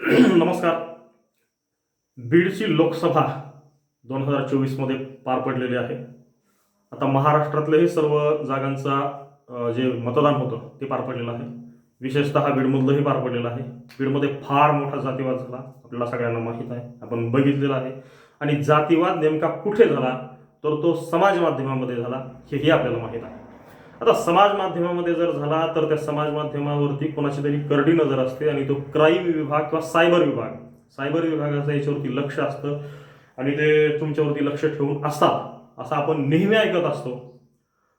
नमस्कार. बीडची लोकसभा दोन हजार चोवीसमध्ये पार पडलेली आहे. आता महाराष्ट्रातल्याही सर्व जागांचा जे मतदान होतं ते पार पडलेलं आहे. विशेषतः बीडमधलंही पार पडलेलं आहे. बीडमध्ये फार मोठा जातीवाद झाला आपल्याला सगळ्यांना माहीत आहे. आपण बघितलेलं आहे. आणि जातीवाद नेमका कुठे झाला तर तो समाज माध्यमामध्ये झाला हेही आपल्याला माहीत आहे. आता समाज माध्यमामध्ये जर झाला तर त्या समाज माध्यमावरती कोणाची तरी करडी नजर असते आणि तो क्राईम विभाग किंवा सायबर विभाग. सायबर विभागाचं याच्यावरती लक्ष असतं आणि ते तुमच्यावरती लक्ष ठेवून असतात असं आपण नेहमी ऐकत असतो.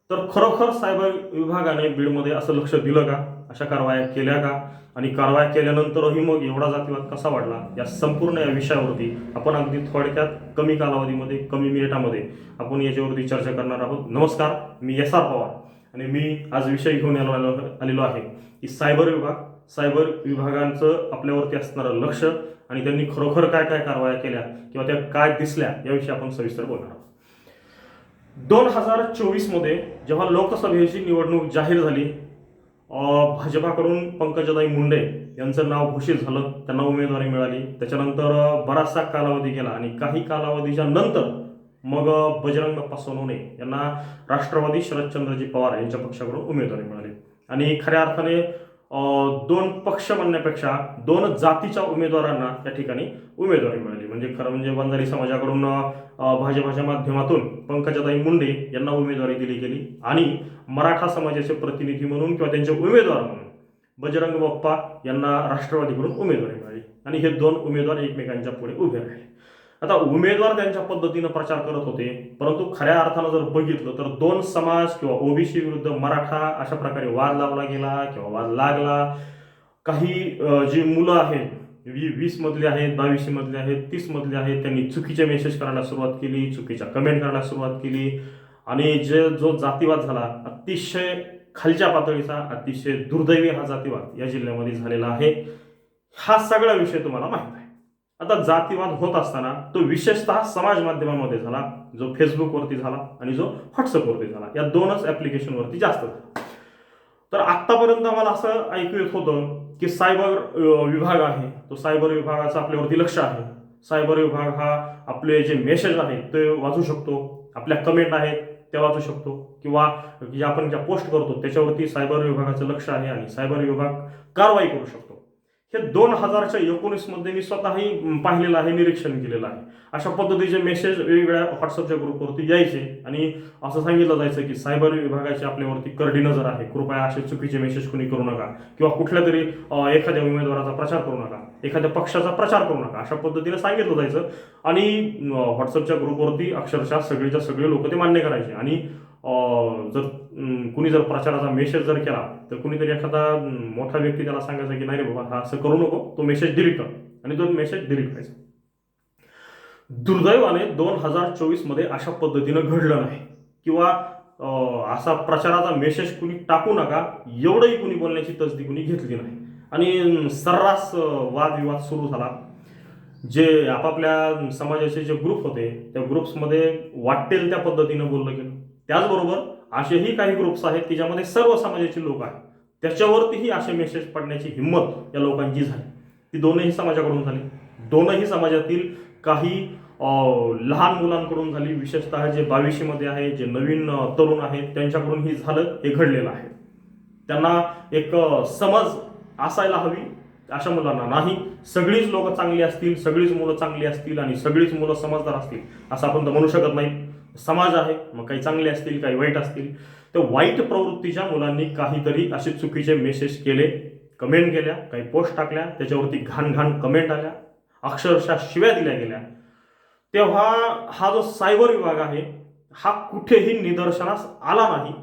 तर खरोखर सायबर विभागाने बीडमध्ये असं लक्ष दिलं का? अशा कारवाया केल्या का? आणि कारवाया केल्यानंतरही मग एवढा जातीवाद कसा वाढला? या संपूर्ण या विषयावरती आपण अगदी थोडक्यात कमी कालावधीमध्ये कमी मिनिटामध्ये आपण याच्यावरती चर्चा करणार आहोत. नमस्कार मी एस आर पवार. आणि मी आज विषय घेऊन आलो आलेलो आहे की सायबर विभाग सायबर विभागांचं आपल्यावरती असणारं लक्ष आणि त्यांनी खरोखर काय काय कारवाया केल्या किंवा त्या काय दिसल्या याविषयी आपण सविस्तर बोलणार आहोत. दोन हजार चोवीसमध्ये जेव्हा लोकसभेची निवडणूक जाहीर झाली भाजपाकडून पंकजाताई मुंडे यांचं नाव घोषित झालं त्यांना उमेदवारी मिळाली. त्याच्यानंतर बराचसा कालावधी गेला आणि काही कालावधीच्या नंतर मग बजरंग बाप्पा सोनवणे यांना राष्ट्रवादी शरदचंद्रजी पवार यांच्या पक्षाकडून उमेदवारी मिळाली. आणि खऱ्या अर्थाने दोन पक्ष म्हणण्यापेक्षा दोन जातीच्या उमेदवारांना त्या ठिकाणी उमेदवारी मिळाली. म्हणजे खरं म्हणजे बंजारी समाजाकडून भाजपाच्या माध्यमातून पंकजाताई मुंडे यांना उमेदवारी दिली गेली. आणि मराठा समाजाचे प्रतिनिधी म्हणून किंवा त्यांचे उमेदवार म्हणून बजरंग बाप्पा यांना राष्ट्रवादीकडून उमेदवारी मिळाली. आणि हे दोन उमेदवार एकमेकांच्या पुढे उभे राहिले. आता उमेदवार त्यांच्या पद्धतीनं प्रचार करत होते परंतु खऱ्या अर्थानं जर बघितलं तर दोन समाज किंवा ओबीसी विरुद्ध मराठा अशा प्रकारे वाद लावला गेला किंवा वाद लागला. काही जी मुलं आहेत वी वीस मधले आहेत बावीसशे मधले आहेत तीस मधले आहेत त्यांनी चुकीचे मेसेज करायला सुरुवात केली चुकीच्या कमेंट करायला सुरुवात केली. आणि जे जो जातीवाद झाला अतिशय खालच्या पातळीचा अतिशय दुर्दैवी हा जातीवाद या जिल्ह्यामध्ये झालेला आहे. हा सगळा विषय तुम्हाला माहीत आहे. आता जातीवाद होत असताना तो विशेषतः समाज माध्यमांमध्ये झाला जो फेसबुकवरती झाला आणि जो व्हॉट्सअपवरती झाला. या दोनच ॲप्लिकेशनवरती जास्त झाला. तर आत्तापर्यंत आम्हाला असं ऐकू येत होतं की सायबर विभाग आहे. तो सायबर विभागाचं आपल्यावरती लक्ष आहे. सायबर विभाग हा आपले जे मेसेज आहेत ते वाचू शकतो. आपल्या कमेंट आहेत त्या वाचू शकतो. किंवा जे आपण ज्या पोस्ट करतो त्याच्यावरती सायबर विभागाचं लक्ष आहे आणि सायबर विभाग कारवाई करू शकतो. हे दोन हजारच्या एकोणीसमध्ये मी स्वतःही पाहिलेलं आहे निरीक्षण केलेलं आहे. अशा पद्धतीचे मेसेज वेगवेगळ्या व्हॉट्सअपच्या ग्रुपवरती यायचे आणि असं सांगितलं जायचं की सायबर विभागाची आपल्यावरती करडी नजर आहे. कृपया असे चुकीचे मेसेज कुणी करू नका किंवा कुठल्या तरी एखाद्या उमेदवाराचा प्रचार करू नका एखाद्या पक्षाचा प्रचार करू नका अशा पद्धतीने सांगितलं जायचं. आणि व्हॉट्सअपच्या ग्रुपवरती अक्षरशः सगळेच्या सगळे लोक ते मान्य करायचे. आणि जर कुणी जर प्रचाराचा मेसेज जर केला तर कुणीतरी एखादा मोठा व्यक्ती त्याला सांगायचा की नाही रे बाबा हा असं करू नको तो मेसेज डिलीट कर. आणि तो मेसेज डिलीट करायचा दुर्दैवाने दोन हजार चोवीसमध्ये अशा पद्धतीनं घडलं नाही. किंवा असा प्रचाराचा मेसेज कुणी टाकू नका एवढंही कुणी बोलण्याची तसदी कुणी घेतली नाही. आणि सर्रास वादविवाद सुरू झाला. जे आपापल्या समाजाचे जे ग्रुप होते त्या ग्रुप्समध्ये वाटेल त्या पद्धतीनं बोललं गेलं त्याचबरोबर असेही काही ग्रुप्स आहेत की ज्यामध्ये सर्व समाजाचे लोक आहेत. त्याच्यावरतीही असे मेसेज पडण्याची हिंमत या लोकांची झाली. ती दोनही समाजाकडून झाली. दोनही समाजातील काही लहान मुलांकडून झाली. विशेषतः जे बावीशीमध्ये आहे जे नवीन तरुण आहेत त्यांच्याकडून ही झालं हे घडलेलं आहे. त्यांना एक समज असायला हवी अशा मुलांना नाही. सगळीच लोक चांगली असतील सगळीच मुलं चांगली असतील आणि सगळीच मुलं समजदार असतील असं आपण तर म्हणू शकत नाही. समाज आहे मग काही चांगले असतील काही वाईट असतील तर वाईट प्रवृत्तीच्या मुलांनी काहीतरी असे चुकीचे मेसेज केले कमेंट केल्या काही पोस्ट टाकल्या त्याच्यावरती घाण घाण कमेंट आल्या अक्षरशः शिव्या दिल्या गेल्या. तेव्हा हा जो सायबर विभाग आहे हा कुठेही निदर्शनास आला नाही.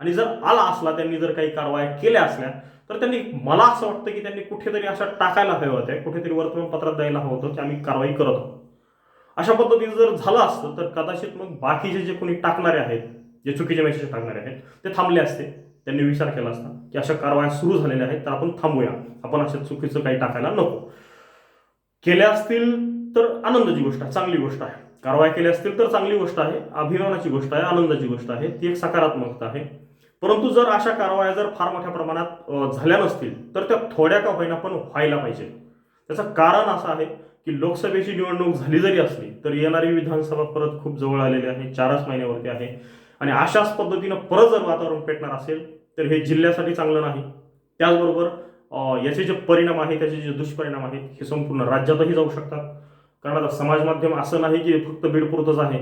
आणि जर आला असला त्यांनी जर काही कारवाया केल्या असल्या तर त्यांनी मला असं वाटतं की त्यांनी कुठेतरी अशा टाकायला हव्या होत्या कुठेतरी वर्तमानपत्रात द्यायला हवं होतं की आम्ही कारवाई करत आहोत. अशा पद्धतीचं जर झालं असतं तर कदाचित मग बाकीचे जे कोणी टाकणारे आहेत जे चुकीचे मेसेज टाकणारे आहेत ते थांबले असते. त्यांनी विचार केला असता की अशा कारवाया सुरू झालेल्या आहेत तर आपण थांबूया. आपण अशा चुकीचं काही टाकायला नको. केल्या असतील तर आनंदाची गोष्ट आहे चांगली गोष्ट आहे. कारवाया केल्या असतील तर चांगली गोष्ट आहे अभिमानाची गोष्ट आहे आनंदाची गोष्ट आहे ती एक सकारात्मकता आहे. परंतु जर अशा कारवाया जर फार मोठ्या प्रमाणात झाल्या नसतील तर त्या थोड्या का होईना पण व्हायला पाहिजे. त्याचं कारण असं आहे की लोकसभेची निवडणूक झाली जरी असली तरी येणारी विधानसभा परत खूप जवळ आलेली आहे चारच महिन्यावरती आहे. आणि अशाच पद्धतीनं परत जर वातावरण पेटणार असेल तर हे जिल्ह्यासाठी चांगलं नाही. त्याचबरोबर याचे जे परिणाम आहेत त्याचे जे दुष्परिणाम आहेत हे संपूर्ण राज्यातही जाऊ शकतात. कारण आता समाज माध्यम असं नाही की फक्त बीडपुरतच आहे.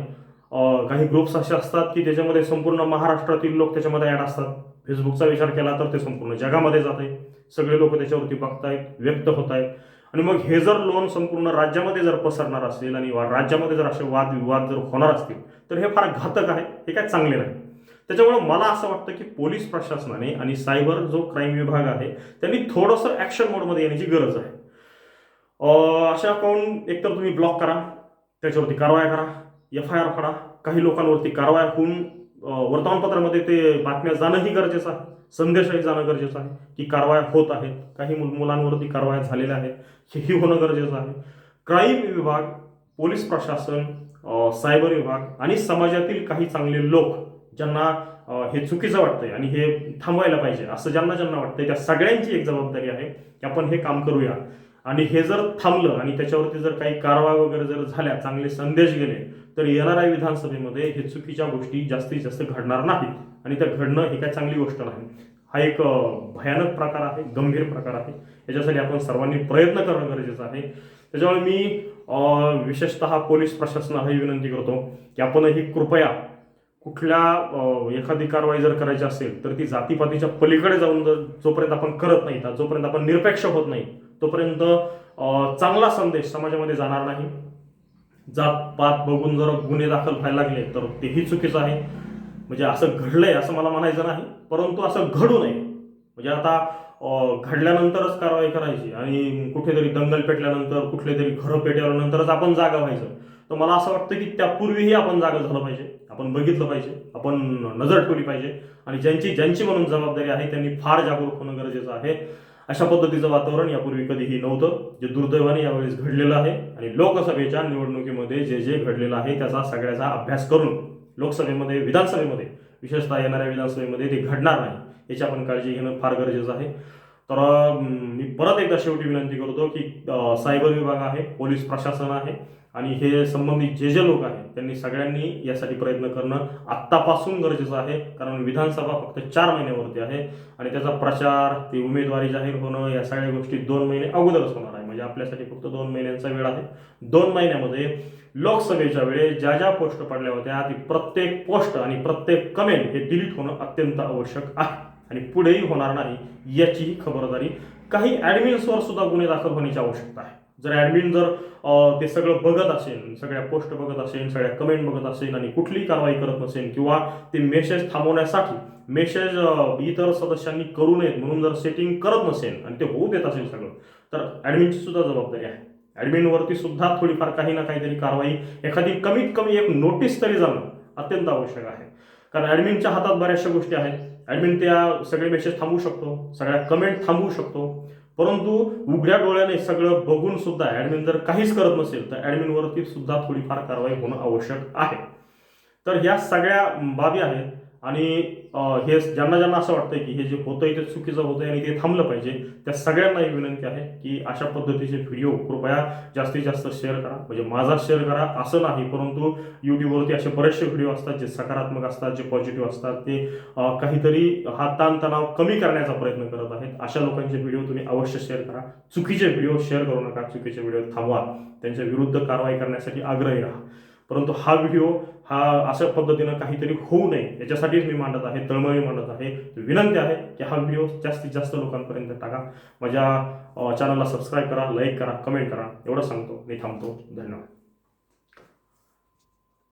काही ग्रुप्स असे असतात की त्याच्यामध्ये संपूर्ण महाराष्ट्रातील लोक त्याच्यामध्ये ॲड असतात. फेसबुकचा विचार केला तर ते संपूर्ण जगामध्ये जात आहे सगळे लोक त्याच्यावरती बघतायत व्यक्त होत आहेत आणि मग हे जर लोन संपूर्ण राज्यामध्ये जर पसरणार असेल आणि राज्यामध्ये जर असे वाद विवाद जर होणार असतील तर हे फार घातक आहे हे काय चांगले नाही. त्याच्यामुळे मला असं वाटतं की पोलीस प्रशासनाने आणि सायबर जो क्राईम विभाग आहे त्यांनी थोडंसं ॲक्शन मोडमध्ये येण्याची गरज आहे. अशा अकाउंट एकतर तुम्ही ब्लॉक करा त्याच्यावरती कारवाया करा एफ आय आर फाडा काही लोकांवरती कारवाया होऊन वर्तमानपत्रामध्ये ते बातम्या जाणंही गरजेचं आहे संदेशही जाणं गरजेचं आहे की कारवाया होत आहेत काही मुल- मुलांवरती कारवाया झालेल्या आहेत. हेही होणं गरजेचं आहे. क्राईम विभाग पोलीस प्रशासन सायबर विभाग आणि समाजातील काही चांगले लोक ज्यांना हे चुकीचं वाटतंय आणि हे थांबवायला पाहिजे असं ज्यांना ज्यांना वाटतंय त्या सगळ्यांची एक जबाबदारी आहे की आपण हे काम करूया. आणि हे जर थांबलं आणि त्याच्यावरती जर काही कारवाई वगैरे जर झाल्या चांगले संदेश गेले तर येणाऱ्या विधानसभेमध्ये हे चुकीच्या गोष्टी जास्तीत जास्त घडणार नाहीत. आणि त्या घडणं ही काय चांगली गोष्ट नाही. हा एक भयानक प्रकार आहे गंभीर प्रकार आहे. याच्यासाठी आपण सर्वांनी प्रयत्न करणं गरजेचं आहे. त्याच्यामुळे मी विशेषतः पोलीस प्रशासनालाही विनंती करतो की आपणही कृपया कुठल्या एखादी कारवाई जर करायची असेल तर ती जातीपातीच्या पलीकडे जाऊन जर जोपर्यंत आपण करत नाही तर जोपर्यंत आपण निरपेक्ष होत नाही तोपर्यंत चांगला संदेश समाजामध्ये जाणार नाही. जात पात बघून जर गुन्हे दाखल व्हायला लागले तर तेही चुकीचं आहे. म्हणजे असं घडलंय असं मला म्हणायचं नाही परंतु असं घडू नये. म्हणजे आता घडल्यानंतरच कारवाई करायची आणि कुठेतरी दंगल पेटल्यानंतर कुठले तरी घरं पेटल्यानंतरच आपण जागा व्हायचं. तर मला असं वाटतं की त्यापूर्वीही आपण जागा झालं पाहिजे आपण बघितलं पाहिजे आपण नजर ठेवली पाहिजे आणि ज्यांची ज्यांची म्हणून जबाबदारी आहे त्यांनी फार जागरूक होणं गरजेचं आहे. अशा पद्धतीचं वातावरण यापूर्वी कधीही नव्हतं. जे दुर्दैवाने यावेळेस घडलेलं आहे आणि लोकसभेच्या निवडणुकीमध्ये जे जे घडलेलं आहे त्याचा सगळ्याचा अभ्यास करून लोकसभेमध्ये विधानसभेमध्ये विशेषतः येणाऱ्या विधानसभेमध्ये ते घडणार नाही याची आपण काळजी घेणं फार गरजेचं आहे. तर मी परत एकदा शेवटी विनंती करतो की सायबर विभाग आहे पोलीस प्रशासन आहे आणि हे संबंधित जे जे लोक आहेत त्यांनी सगळ्यांनी यासाठी प्रयत्न करणं आत्तापासून गरजेचं आहे कारण विधानसभा फक्त चार महिन्यावरती आहे आणि त्याचा प्रचार ती उमेदवारी जाहीर होणं या सगळ्या गोष्टी दोन महिने अगोदरच होणार म्हणजे आपल्यासाठी फक्त दोन महिन्यांचा वेळ आहे. दोन महिन्यामध्ये लोकसभेच्या वेळेस ज्या ज्या पोस्ट पडल्या होत्या ती प्रत्येक पोस्ट आणि प्रत्येक कमेंट हे डिलीट होणं अत्यंत आवश्यक आहे. आणि पुढेही होणार नाही याचीही खबरदारी काही ॲडमिन्सवर सुद्धा गुन्हे दाखल होण्याची आवश्यकता आहे. जर ॲडमिन जर ते सगळं बघत असेल सगळ्या पोस्ट बघत असेल सगळ्या कमेंट बघत असेल आणि कुठलीही कारवाई करत नसेल किंवा ते मेसेज थांबवण्यासाठी मेसेज इतर सदस्यांनी करू नयेत म्हणून जर सेटिंग करत नसेल आणि ते होऊ देत असेल सगळं तर ॲडमिनची सुद्धा जबाबदारी आहे. ॲडमिनवरती सुद्धा थोडीफार काही ना काहीतरी कारवाई एखादी कमीत कमी एक नोटीस तरी जाणं अत्यंत आवश्यक आहे. कारण ॲडमिनच्या हातात बऱ्याचशा गोष्टी आहेत. ॲडमिन त्या सगळे मेसेज थांबवू शकतो सगळ्या कमेंट थांबवू शकतो. परंतु उघड्या डोळ्याने सगळं बघून सुद्धा ॲडमिन जर काहीच करत नसेल तर ॲडमिनवरती सुद्धा थोडीफार कारवाई होणं आवश्यक आहे. तर ह्या सगळ्या बाबी आहेत आणि हे ज्यांना ज्यांना असं वाटतंय की हे जे होतंय ते चुकीचं होतंय आणि ते थांबलं पाहिजे त्या सगळ्यांना एक विनंती आहे की अशा पद्धतीचे व्हिडिओ कृपया जास्तीत जास्त शेअर करा. म्हणजे माझा शेअर करा असं नाही परंतु यूट्यूबवरती असे बरेचसे व्हिडिओ असतात जे सकारात्मक असतात जे पॉझिटिव्ह असतात ते काहीतरी हा ताणतणाव कमी करण्याचा प्रयत्न करत आहेत. अशा लोकांचे व्हिडिओ तुम्ही अवश्य शेअर करा. चुकीचे व्हिडिओ शेअर करू नका चुकीचे व्हिडिओ थांबवा. त्यांच्या विरुद्ध कारवाई करण्यासाठी आग्रही राहा. परंतु हा व्हिडिओ हा अशा पद्धतीनं काहीतरी होऊ नये याच्यासाठीच मी मांडत आहे तळमळी मांडत आहे. विनंती आहे की हा व्हिडिओ जास्तीत जास्त लोकांपर्यंत टाका. माझ्या चॅनलला सबस्क्राईब करा लाईक करा कमेंट करा. एवढं सांगतो. मी थांबतो. धन्यवाद.